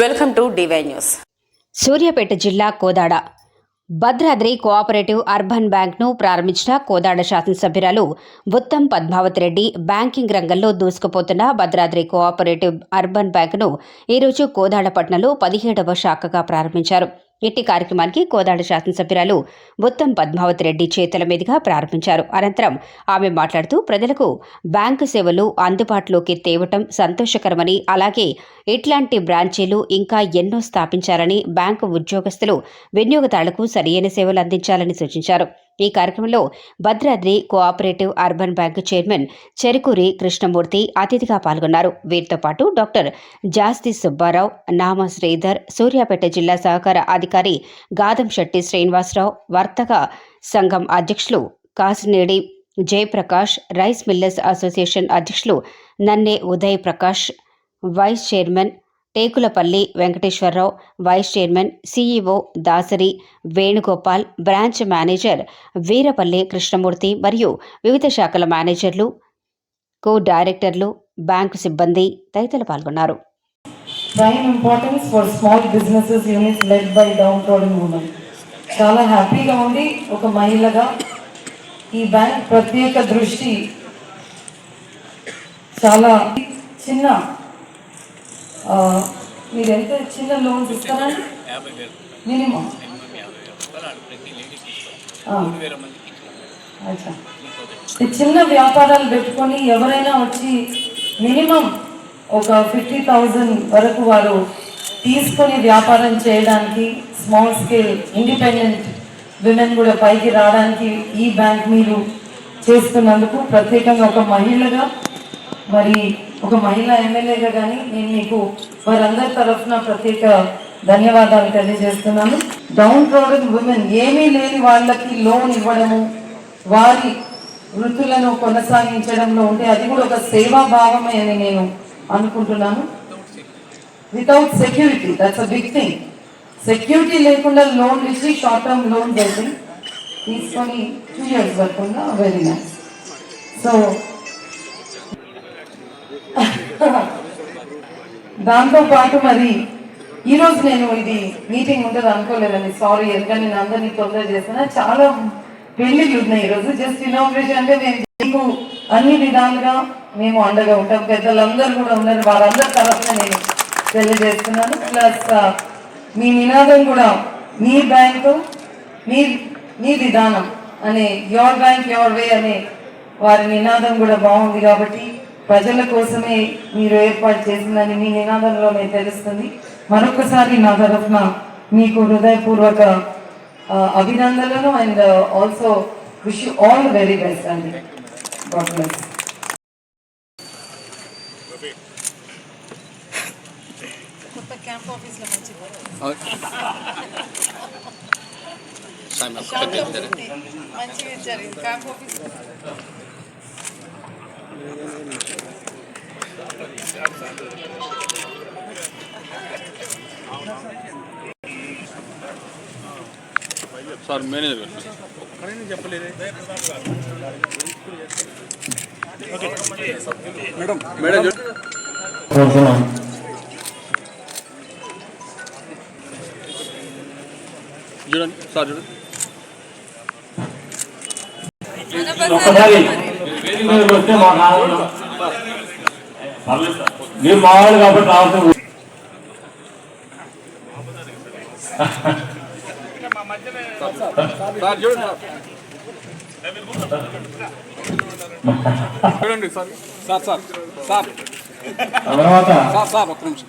Welcome to DY news Suryapet జిల్లా Kodad. Bhadradri cooperative urban బ్యాంక్ను ప్రారంభించిన కోదాడ శాసనసభ్యురాలు ఉత్తమ్ పద్మావతి రెడ్డి బ్యాంకింగ్ రంగంలో దూసుకుపోతున్న భద్రాద్రి కోఆపరేటివ్ అర్బన్ బ్యాంకును ఈరోజు కోదాడ పట్టణంలో పదిహేడవ శాఖగా ప్రారంభించారు. ఇట్టి కార్యక్రమానికి కోదాడ శాసనసభ్యురాలు ఉత్తమ్ పద్మావతి రెడ్డి చేతుల మీదుగా ప్రారంభించారు. అనంతరం ఆమె మాట్లాడుతూ ప్రజలకు బ్యాంకు సేవలు అందుబాటులోకి తేవటం సంతోషకరమని అలాగే ఇట్లాంటి బ్రాంచీలు ఇంకా ఎన్నో స్థాపించాలని బ్యాంకు ఉద్యోగస్తులు వినియోగదారులకు సరియైన సేవలు అందించాలని సూచించారు. ఈ కార్యక్రమంలో Bhadradri cooperative urban bank chairman Cherukuri Krishnamurthy అతిథిగా పాల్గొన్నారు. వీరితో పాటు డాక్టర్ జాస్తి సుబ్బారావు నామ శ్రీధర్ సూర్యాపేట జిల్లా సహకార అధికారి గాదం శెట్టి శ్రీనివాసరావు వర్తక సంఘం అధ్యక్షులు Kasinedi Jayaprakash rice millers association అధ్యక్షులు Nanne Uday Prakash vice chairman Tekulapalli Venkateswara Rao vice chairman CEO Dasari Venugopal branch manager Veerapalli Krishnamurthy మరియు వివిధ శాఖల మేనేజర్లు కో డైరెక్టర్లు బ్యాంకు సిబ్బంది తదితరులు పాల్గొన్నారు prime importance for small businesses units led by downtrodden women. చాలా హ్యాపీగా ఉంది ఒక మహిళగా ఈ బ్యాంక్ ప్రత్యేక దృష్టి చాలా చిన్న మీరు ఎంత చిన్న లోన్స్ ఇస్తారండి మినిమం. అచ్చా. ఈ చిన్న వ్యాపారాలు పెట్టుకొని ఎవరైనా వచ్చి మినిమం ఒక ఫిఫ్టీ థౌజండ్ వరకు వారు తీసుకొని వ్యాపారం చేయడానికి స్మాల్ స్కేల్ ఇండిపెండెంట్ విమెన్ కూడా పైకి రావడానికి ఈ బ్యాంక్ మీరు చేస్తున్నందుకు ప్రత్యేకంగా ఒక మహిళగా మరి ఒక మహిళా ఎమ్మెల్యేగా కానీ నేను మీకు వారందరి తరఫున ప్రత్యేక ధన్యవాదాలు తెలియజేస్తున్నాను. డౌన్ ట్రోడన్ ఉమెన్ ఏమీ లేని వాళ్ళకి లోన్ ఇవ్వడము వారి వృత్తులను కొనసాగించడంలో ఉంటే అది కూడా ఒక సేవా భావమే అని నేను అనుకుంటున్నాను. Without security that's a big thing security లేకుండా లోన్ ఇచ్చి షార్ట్ టర్మ్ లోన్ చేసి తీసుకొని టూ ఇయర్స్ వరకు వెరీ సో దాంతో పాటు మరి ఈరోజు నేను ఇది మీటింగ్ ఉంటుంది అనుకోలేదండి. సారీ ఎందుకంటే నేను అందరినీ తొందర చేస్తున్నా. చాలా పెళ్ళిళ్ళు ఉన్నాయి ఈరోజు జస్ట్ ఇనాగ్రేషన్ అంటే నేను మీకు అన్ని విధాలుగా మేము అండగా ఉంటాం. పెద్దలందరూ కూడా ఉన్నారు. వారందరి తరఫున నేను తెలియజేస్తున్నాను ప్లస్ uh, మీ నినాదం కూడా మీ బ్యాంకు మీ మీ విధానం అనే యోర్ బ్యాంక్ యోర్ వే అనే వారి నినాదం కూడా బాగుంది కాబట్టి ప్రజల కోసమే మీరు ఏర్పాటు చేసిందని మీ నినాదంలోనే తెలుస్తుంది. మరొకసారి నా తరఫున మీకు హృదయపూర్వక అభినందనలు and also wish you all very best అండి. గాడ్ బ్లెస్ సార్ మేనేజర్ గారు మేడం మేడం కోరుతున్నాం చూడండి సార్ చూడండి ఒక్కసారి వేదిక మీదకి వస్తే మా మేము మావాడు కాబట్టి రావటం చూడండి sir. Sir. Sir sir sir sir ఒక్క నిమిషం.